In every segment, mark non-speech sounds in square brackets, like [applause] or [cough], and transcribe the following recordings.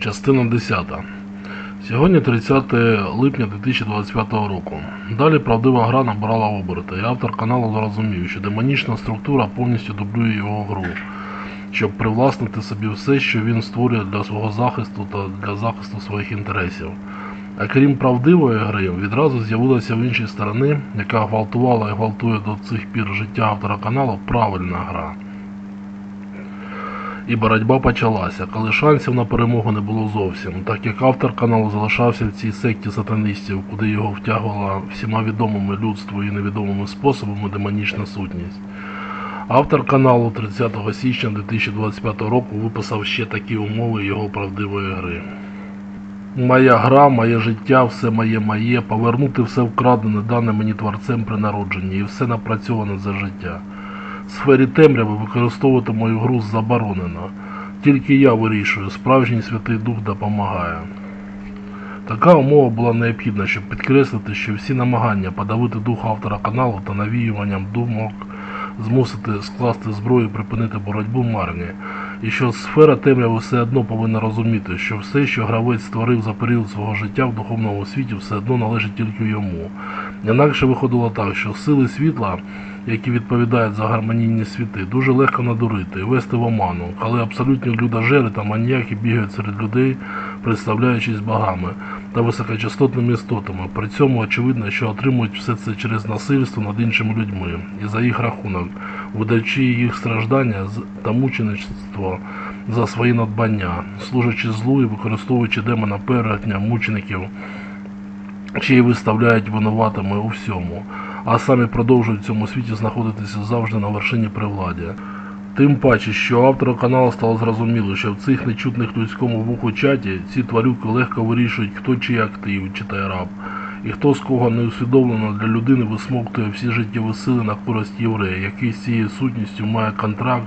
Частина 10. Сьогодні 30 липня 2025 року. Далі правдива гра набирала оберти, і автор каналу зрозумів, що демонічна структура повністю дублює його гру, щоб привласнити собі все, що він створює для свого захисту та для захисту своїх інтересів. А крім правдивої гри, відразу з'явилася в іншій сторони, яка гвалтувала і гвалтує до цих пір життя автора каналу, правильна гра. І боротьба почалася, коли шансів на перемогу не було зовсім, так як автор каналу залишався в цій секті сатанистів, куди його втягувала всіма відомими людству і невідомими способами демонічна сутність. Автор каналу 30 січня 2025 року виписав ще такі умови його правдивої гри. Моя гра, моє життя, все моє моє, повернути все вкрадене дане мені творцем при народженні і все напрацьоване за життя. Сфері темряви використовувати мою гру заборонено. Тільки я вирішую, справжній Святий Дух допомагає. Така умова була необхідна, щоб підкреслити, що всі намагання подавити дух автора каналу та навіюванням думок змусити скласти зброю і припинити боротьбу марні, і що сфера темряви все одно повинна розуміти, що все, що гравець створив за період свого життя в духовному світі, все одно належить тільки йому. Інакше виходило так, що сили світла, які відповідають за гармонійні світи, дуже легко надурити вести в оману, коли абсолютні людожери та маніяки бігають серед людей, представляючись богами та високочастотними істотами. При цьому очевидно, що отримують все це через насильство над іншими людьми. І за їх рахунок, видаючи їх страждання та мучеництво за свої надбання, служачи злу і використовуючи демона перегня мучеників, чи й виставляють винуватими у всьому, а самі продовжують в цьому світі знаходитися завжди на вершині при владі. Тим паче, що автору каналу стало зрозуміло, що в цих нечутних людському вуху чаті ці тварюки легко вирішують, хто чий актив, читає раб, і хто з кого не усвідомлено для людини висмоктує всі життєві сили на користь єврея, який з цією сутністю має контракт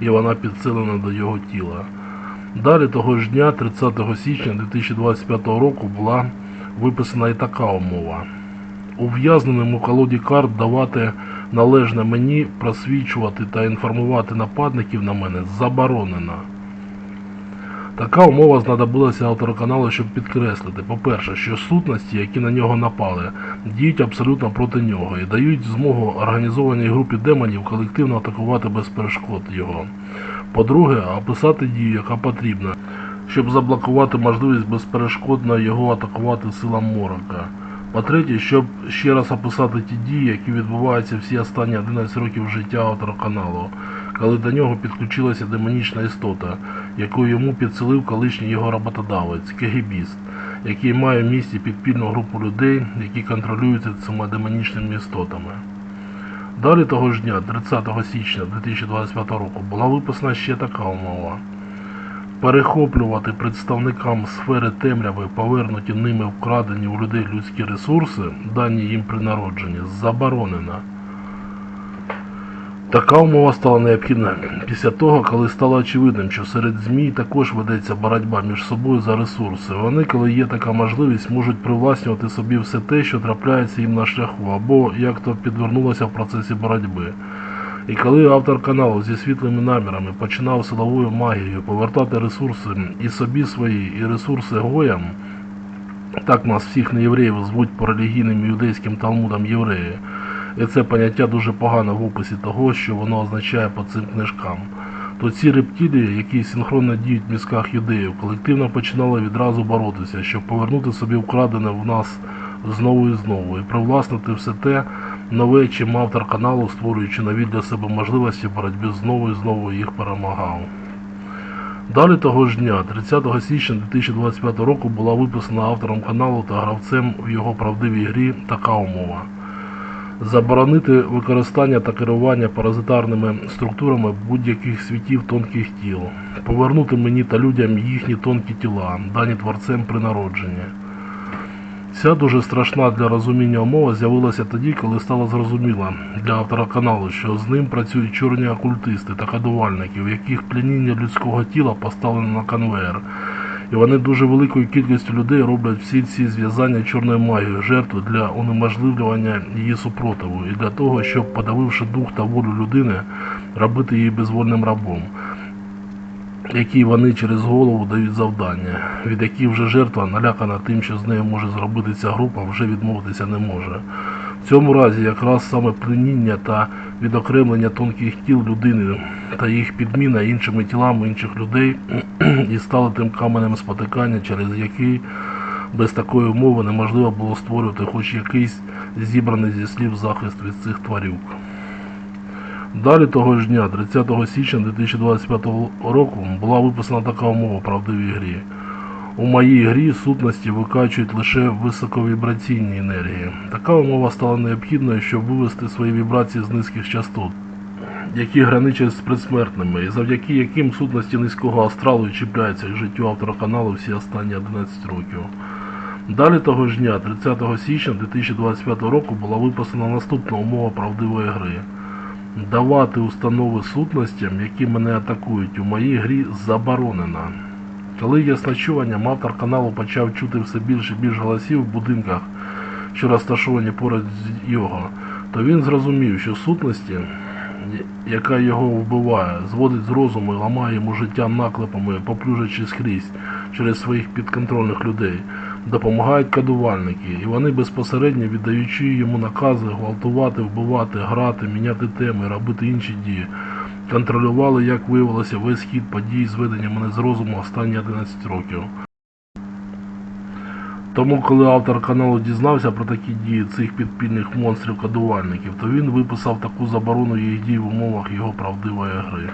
і вона підсилена до його тіла. Далі того ж дня, 30 січня 2025 року, була виписана і така умова. Ув'язненим у колоді карт давати належне мені просвічувати та інформувати нападників на мене заборонено. Така умова знадобилася автору каналу, щоб підкреслити, по-перше, що сутності, які на нього напали, діють абсолютно проти нього і дають змогу організованій групі демонів колективно атакувати без перешкод його. По-друге, описати дію, яка потрібна, щоб заблокувати можливість безперешкодно його атакувати силам морока. По-третє, щоб ще раз описати ті дії, які відбуваються всі останні 11 років життя автора каналу, коли до нього підключилася демонічна істота, яку йому підселив колишній його роботодавець, кегібіст, який має в місті підпільну групу людей, які контролюються цими демонічними істотами. Далі того ж дня, 30 січня 2025 року, була виписана ще така умова. Перехоплювати представникам сфери темряви, повернуті ними вкрадені у людей людські ресурси, дані їм при народженні, заборонено. Така умова стала необхідна після того, коли стало очевидним, що серед ЗМІ також ведеться боротьба між собою за ресурси. Вони, коли є така можливість, можуть привласнювати собі все те, що трапляється їм на шляху, або як то підвернулося в процесі боротьби. І коли автор каналу зі світлими намірами починав силовою магією повертати ресурси і собі свої, і ресурси гоям, так нас всіх неєвреїв звуть по релігійним юдейським талмудам євреї, і це поняття дуже погано в описі того, що воно означає по цим книжкам. То ці рептилії, які синхронно діють в мізках юдеїв, колективно починали відразу боротися, щоб повернути собі вкрадене в нас знову і знову, і привласнити все те нове, чим автор каналу, створюючи нові для себе можливості боротьби знову і знову їх перемагав. Далі того ж дня, 30 січня 2025 року, була виписана автором каналу та гравцем в його правдивій грі така умова. Заборонити використання та керування паразитарними структурами будь-яких світів тонких тіл, повернути мені та людям їхні тонкі тіла, дані творцем при народженні. Ця дуже страшна для розуміння умова з'явилася тоді, коли стало зрозуміло для автора каналу, що з ним працюють чорні окультисти та кадувальники, в яких пляніння людського тіла поставлено на конвейер. І вони дуже великою кількістю людей роблять всі ці зв'язання чорною магією жертву для унеможливлювання її супротиву і для того, щоб, подавивши дух та волю людини, робити її безвольним рабом. Які вони через голову дають завдання, від яких вже жертва, налякана тим, що з нею може зробити ця група, вже відмовитися не може. В цьому разі якраз саме пленіння та відокремлення тонких тіл людини та їх підміна іншими тілами інших людей [clears throat] і стали тим каменем спотикання, через який без такої умови неможливо було створювати хоч якийсь зібраний зі слів захист від цих тварюк. Далі того ж дня, 30 січня 2025 року, була виписана така умова правдивій грі. У моїй грі сутності викачують лише високовібраційні енергії. Така умова стала необхідною, щоб вивести свої вібрації з низьких частот, які граничать з предсмертними, і завдяки яким сутності низького астралу чіпляються к життю автора каналу всі останні 11 років. Далі того ж дня, 30 січня 2025 року, була виписана наступна умова правдивої гри. Давати установи сутностям, які мене атакують у моїй грі, заборонено. Коли є ясночуванням автор каналу почав чути все більше і більше голосів в будинках, що розташовані поруч з його, то він зрозумів, що сутності, яка його вбиває, зводить з розуму і ламає йому життя наклепами, поплюжачи скрізь через своїх підконтрольних людей, допомагають кадувальники, і вони безпосередньо віддаючи йому накази гвалтувати, вбивати, грати, міняти теми, робити інші дії, контролювали, як виявилося, весь хід подій зведення мене з розуму останні 11 років. Тому, коли автор каналу дізнався про такі дії цих підпільних монстрів-кадувальників, то він виписав таку заборону їх дій в умовах його правдивої гри.